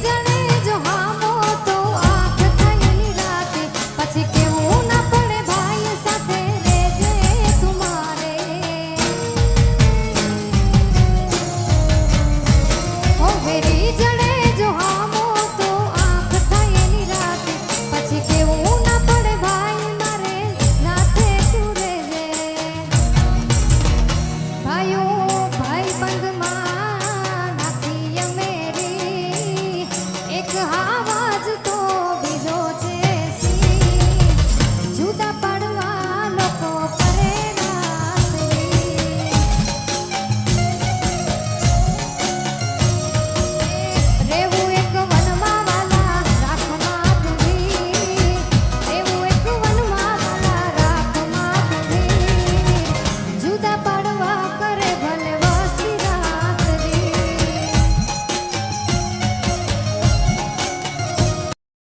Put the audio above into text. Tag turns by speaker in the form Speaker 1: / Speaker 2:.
Speaker 1: tell आवाज